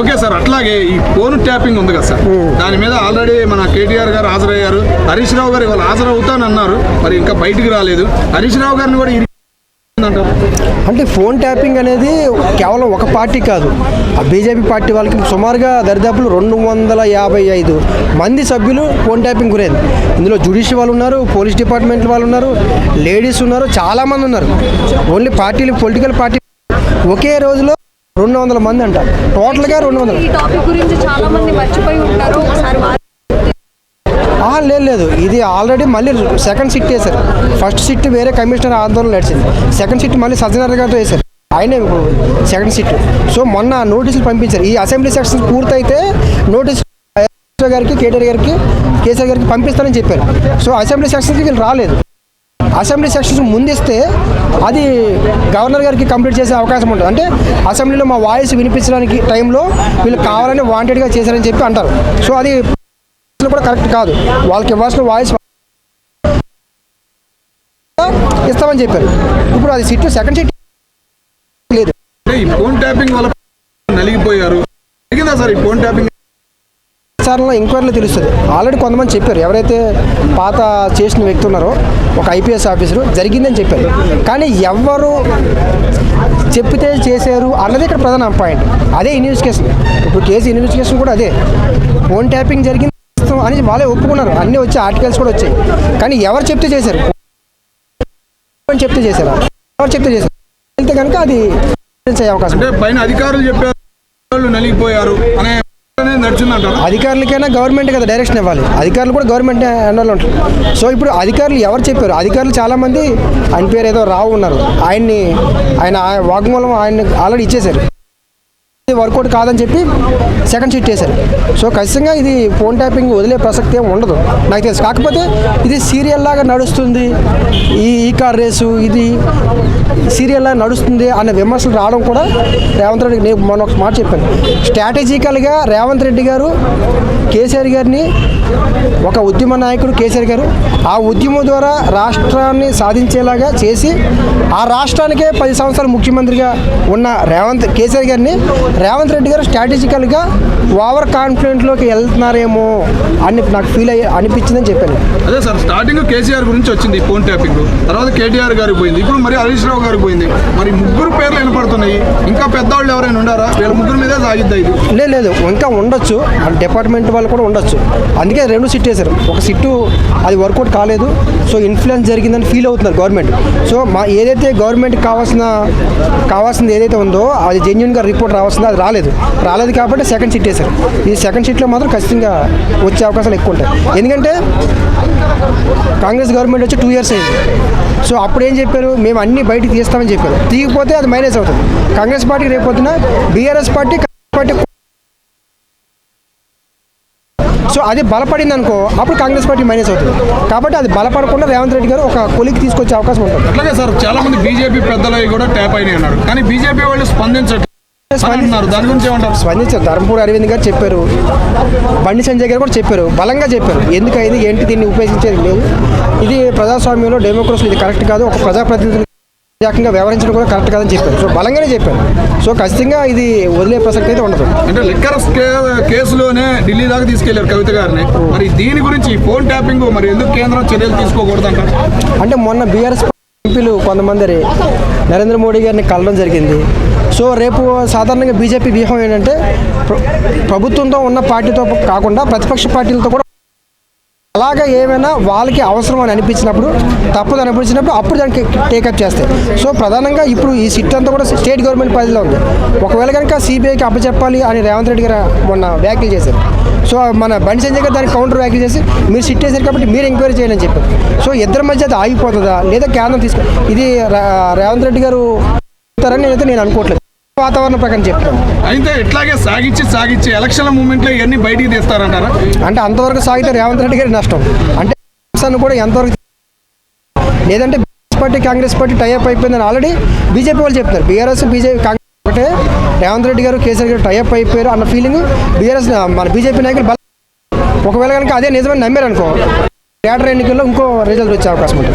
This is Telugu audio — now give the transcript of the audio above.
ఓకే సార్ అట్లాగే ఈ ఫోన్ ట్యాపింగ్ ఉంది కదా సార్. దాని మీద ఆల్రెడీ మన కేటీఆర్ గారు హాజరయ్యారు. హరీష్ రావు గారు ఇవాళ హాజరవుతానన్నారు మరి ఇంకా బయటికి రాలేదు. హరీష్ రావు గారిని కూడా అంటే ఫోన్ ట్యాపింగ్ అనేది కేవలం ఒక పార్టీ కాదు. ఆ బీజేపీ పార్టీ వాళ్ళకి సుమారుగా దరిదాపులు రెండు వందల యాభై ఐదు మంది సభ్యులు ఫోన్ ట్యాపింగ్ గురైంది. ఇందులో జ్యుడిషియల్ వాళ్ళు ఉన్నారు పోలీస్ డిపార్ట్మెంట్ వాళ్ళు ఉన్నారు లేడీస్ ఉన్నారు చాలామంది ఉన్నారు. ఓన్లీ పార్టీలు పొలిటికల్ పార్టీ ఒకే రోజులో రెండు వందల మంది అంట. టోటల్గా రెండు వందలు. ఈ టాపిక్ గురించి చాలా మంది మర్చిపోయి ఉంటారు. ఒకసారి వారి ఆ, లేదు లేదు. ఇది ఆల్రెడీ మళ్ళీ సెకండ్ సిట్ వేశారు ఫస్ట్ సిట్ వేరే కమిషనర్ ఆందోళన నడిచింది. సెకండ్ సిట్ మళ్ళీ సజ్జనార్ గారితో వేశారు ఆయనే సెకండ్ సిట్ సో మొన్న నోటీసులు పంపించారు. ఈ అసెంబ్లీ సెక్షన్స్ పూర్తయితే నోటీస్ గారికి కేటీఆర్ గారికి కేసీఆర్ గారికి పంపిస్తానని చెప్పారు. సో అసెంబ్లీ సెక్షన్స్కి వీళ్ళు రాలేదు. అసెంబ్లీ సెక్షన్స్ ముందిస్తే అది గవర్నర్ గారికి కంప్లీట్ చేసే అవకాశం ఉంటుంది. అంటే అసెంబ్లీలో మా వాయిస్ వినిపించడానికి టైంలో వీళ్ళు కావాలని వాంటెడ్గా చేశారని చెప్పి అంటారు. సో అది కూడా కరెక్ట్ కాదు. వాళ్ళకి ఇవ్వాల్సిన వాయిస్ ఇస్తామని చెప్పారు. ఇప్పుడు అది సిట్ సెకండ్ సిట్ లేదు. ఈ ఫోన్ ట్యాపింగ్ వల్ల నలిగిపోయారు. సార్ ఈ ఫోన్ ట్యాపింగ్ విచారణలో ఎంక్వైరీలో తెలుస్తుంది. ఆల్రెడీ కొంతమంది చెప్పారు. ఎవరైతే పాత చేసిన వ్యక్తి ఉన్నారో ఒక ఐపీఎస్ ఆఫీసరు జరిగిందని చెప్పారు. కానీ ఎవరు చెప్పితే చేశారు అన్నది ఇక్కడ ప్రధాన పాయింట్ అదే ఇన్వెస్టిగేషన్ ఇప్పుడు కేసు ఇన్వెస్టిగేషన్ కూడా అదే. ఫోన్ ట్యాపింగ్ జరిగింది అని వాళ్ళే ఒప్పుకున్నారు. అన్నీ వచ్చి ఆర్టికల్స్ కూడా వచ్చాయి. కానీ ఎవరు చెప్తే చేశారు? అని చెప్తే చేశారా? ఎవరు చెప్తే చేశారు? వెళ్తే కనుక అది అయ్యే అవకాశం పైన అధికారులు చెప్పారు నలిగిపోయారు అనే అధికారులకైనా గవర్నమెంట్ కదా డైరెక్షన్ ఇవ్వాలి. అధికారులు కూడా గవర్నమెంట్ అన్నోళ్ళు ఉంటారు. సో ఇప్పుడు అధికారులు ఎవరు చెప్పారు? అధికారులు చాలామంది ఆయన పేరు ఏదో రావు ఉన్నారు. ఆయన్ని ఆయన వాగ్మూలం ఆయన్ని ఆల్రెడీ ఇచ్చేశారు. వర్కౌట్ కాదని చెప్పి సెకండ్ షీట్ చేశారు. సో ఖచ్చితంగా ఇది ఫోన్ ట్యాపింగ్ వదిలే ప్రసక్తి ఏమి ఉండదు. నాకు తెలుసు. కాకపోతే ఇది సీరియల్ లాగా నడుస్తుంది. ఈ ఈ కార్ రేసు ఇది సీరియల్ లాగా నడుస్తుంది అనే విమర్శలు రావడం కూడా రేవంత్ రెడ్డి నేను మొన్న ఒక మాట చెప్పాను. స్ట్రాటజికల్గా రేవంత్ రెడ్డి గారు కేసీఆర్ గారిని ఒక ఉద్యమ నాయకుడు కేసీఆర్ గారు ఆ ఉద్యమం ద్వారా రాష్ట్రాన్ని సాధించేలాగా చేసి ఆ రాష్ట్రానికే పది సంవత్సరాలు ముఖ్యమంత్రిగా ఉన్న రేవంత్ కేసీఆర్ గారిని రేవంత్ రెడ్డి గారు స్ట్రాటజికల్గా ఓవర్ కాన్ఫిడెంట్లోకి వెళ్తున్నారేమో అని నాకు ఫీల్ అయ్యి అనిపించిందని చెప్పాను. అదే సార్ స్టార్టింగ్ కేసీఆర్ గురించి వచ్చింది ఫోన్ ట్యాపింగ్ తర్వాత కేటీఆర్ గారికి పోయింది ఇప్పుడు మరి హరీష్ రావు గారికి పోయింది. మరి ముగ్గురు పేర్లు వినపడుతున్నాయి ఇంకా పెద్దవాళ్ళు ఎవరైనా ఉండారా? వీళ్ళ ముగ్గురు మీదే సాగిద్దా ఇది? లేదు ఇంకా ఉండొచ్చు. డిపార్ట్మెంట్ వాళ్ళు కూడా ఉండొచ్చు. అందుకే రెండు సిట్ వేశారు ఒక సిట్టు అది వర్కౌట్ కాలేదు. సో ఇన్ఫ్లుయెన్స్ జరిగిందని ఫీల్ అవుతున్నారు గవర్నమెంట్ సో మా ఏదైతే గవర్నమెంట్కి కావాల్సిన కావాల్సింది ఏదైతే ఉందో అది జెన్యున్గా రిపోర్ట్ రావాల్సిందో అది రాలేదు. రాలేదు కాబట్టి సెకండ్ సిట్ వేశారు ఈ సెకండ్ సిట్లో మాత్రం ఖచ్చితంగా వచ్చే అవకాశాలు ఎక్కువ ఉంటాయి. ఎందుకంటే కాంగ్రెస్ గవర్నమెంట్ వచ్చి టూ ఇయర్స్ అయింది. సో అప్పుడు ఏం చెప్పారు? మేము అన్ని బయటికి తీస్తామని చెప్పారు. తీయకపోతే అది మైనస్ అవుతుంది. కాంగ్రెస్ పార్టీకి రేపు పొద్దున BRS party Congress party so అది బలపడింది అనుకో అప్పుడు కాంగ్రెస్ పార్టీ మైనస్ అవుతుంది. కాబట్టి అది బలపడకుండా రేవంత్ రెడ్డి గారు ఒక కొలికి తీసుకొచ్చే అవకాశం ఉంటుంది. అట్లాగే సార్ చాలా మంది బీజేపీ పెద్దలు కూడా ట్యాప్ అయినాయి అన్నారు. కానీ బీజేపీ వాళ్ళు స్పందించట్లేదు. స్పందించారు. ధర్మపూడి అరవింద్ గారు చెప్పారు. బండి సంజయ్ గారు కూడా చెప్పారు. బలంగా చెప్పారు. ఎందుకు అయింది ఏంటి దీన్ని ఉపయోగించేది లేదు. ఇది ప్రజాస్వామ్యంలో డెమోక్రసీ ఇది కరెక్ట్ కాదు. ఒక ప్రజాప్రతినిధి రకంగా వ్యవహరించడం కూడా కరెక్ట్ కాదని చెప్పారు. సో బలంగానే చెప్పారు. సో ఖచ్చితంగా ఇది వదిలే ప్రసక్తి అయితే ఉండదు. అంటే లిక్కర్ కేసులోనే ఢిల్లీ దాకా తీసుకెళ్ళారు కవిత గారిని. మరి దీని గురించి ఫోన్ ట్యాపింగ్ మరి ఎందుకు కేంద్రం చర్యలు తీసుకోకూడదు అంటే మొన్న బీఆర్ఎస్ ఎంపీలు కొంతమంది నరేంద్ర మోడీ గారిని కలవడం జరిగింది. సో రేపు సాధారణంగా బీజేపీ వ్యూహం ఏంటంటే ప్ర- ప్రభుత్వంతో ఉన్న పార్టీతో కాకుండా ప్రతిపక్ష పార్టీలతో కూడా అలాగా ఏమైనా వాళ్ళకి అవసరం అని అనిపించినప్పుడు తప్పదు అనిపించినప్పుడు అప్పుడు దానికి టేకప్ చేస్తాయి. సో ప్రధానంగా ఇప్పుడు ఈ సిట్ అంతా కూడా స్టేట్ గవర్నమెంట్ పరిధిలో ఉంది. ఒకవేళ కనుక సిబిఐకి అప్పచెప్పాలి అని రేవంత్ రెడ్డి గారు మొన్న వ్యాఖ్యలు చేశారు. సో మన బండి సంజయ్ గారు దానికి కౌంటర్ వ్యాఖ్యలు చేసి మీరు సిట్ వేశారు కాబట్టి మీరు ఎంక్వైరీ చేయాలని చెప్పారు. సో ఇద్దరి మధ్య అది ఆగిపోతుందా? లేదా కేంద్రం తీసుకు ఇది రేవంత్ రెడ్డి గారు నేనైతే నేను అనుకోవట్లేదు. వాతావరణం ప్రకారం చెప్తాను అయితే ఇట్లాగే సాగించి సాగించి ఎలక్షన్ల మూమెంట్లో ఇవన్నీ బయటికి తీస్తారంటారా? అంటే అంతవరకు సాగితే రేవంత్ రెడ్డి గారి నష్టం. అంటే కూడా ఎంతవరకు లేదంటే party Congress party tie up అయిపోయిందని ఆల్రెడీ బీజేపీ వాళ్ళు చెప్తారు బీఆర్ఎస్ బీజేపీ కాంగ్రెస్ ఒకటే రేవంత్ రెడ్డి గారు కేసీఆర్ గారు టైఅప్ అయిపోయారు అన్న ఫీలింగ్ బీఆర్ఎస్ మన బీజేపీ నాయకులు ఒకవేళ కనుక అదే నిజమని నమ్మారు అనుకో థియేటర్ ఎన్నికల్లో ఇంకో రిజల్ట్ వచ్చే అవకాశం ఉంటుంది.